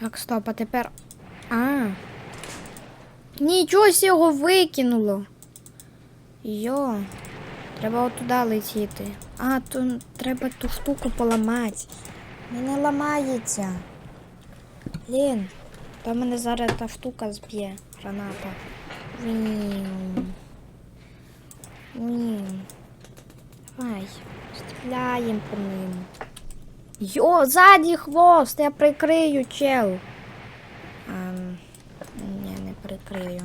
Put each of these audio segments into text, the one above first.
Так, стоп, а тепер. А. Нічого його викинуло. Йо. Треба отуда летіти. А, то треба ту штуку поламати. Не, ламається. Блін. Та мене зараз та штука зб'є. Граната. Вім. Давай. Стріляємо по ним. Йо, ззаді хвост, я прикрию, чел. Ем, ні, не прикрию.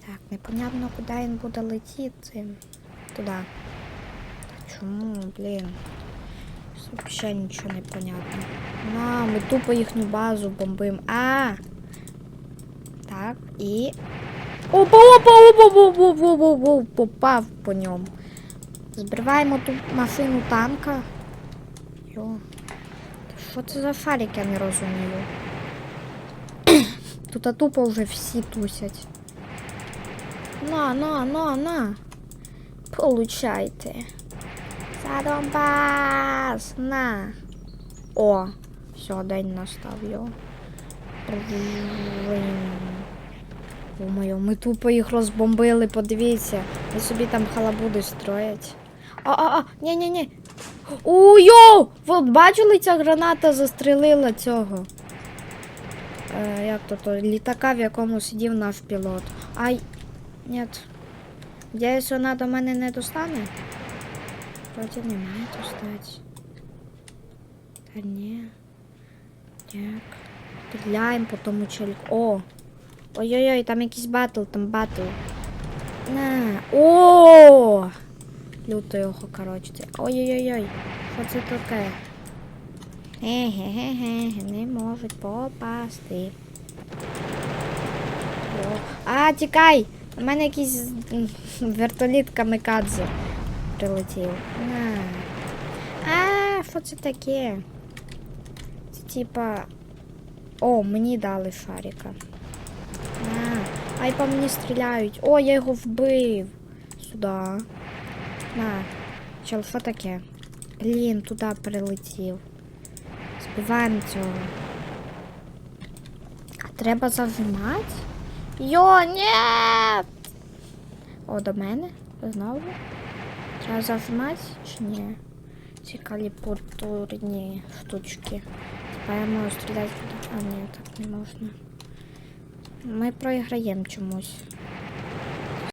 Так, непонятно, куди він буде летіти. Туди. Чому, блін? Взагалі нічого не понятно. На, ми тупо їхню базу бомбим. А! Так, і. Опа, опа, опа, опа, опа, опа, опа, попав по ньому. Збриваємо ту машину танка. Йо. Що це за шарик, я не розумію. Тут тупо вже всі тусять. На, на, на, на. Получайте. За Донбас! На. О, все, день настав, йо. Думаю, ми тупо їх розбомбили, подивіться. Вони собі там халабуди строять. А, а, а, ні, ні, ні. У йоу! Ви бачили, ця граната застрелила цього. Е, як то то? Літака, в якому сидів наш пілот. Ай. Ні. Надіюсь, вона до мене не достане. Вроді не має достати. Та ні. Так. Стріляємо по тому чельку. О! Ой-ой-ой, там якийсь батл, там батл. На. О! Люто його, коротше. Ой-ой-ой. Що це таке? Ге-ге-ге, не можуть попасти. О. А, тікай! У мене якийсь вертоліт камикадзе прилетів. А, що це таке? Це типа. О, мені дали шарика. На. Ай, по мені стріляють. О, я його вбив. Сюда. На. Чел, що таке? Блін, туди прилетів. Збиваємо цього. Треба зажимати? Йо, ні! О, до мене? Знову? Треба зажимати чи ні? Ці каліпурні штучки. Тепер я можу стріляти туди. А, ні, так не можна. Ми проіграємо чомусь.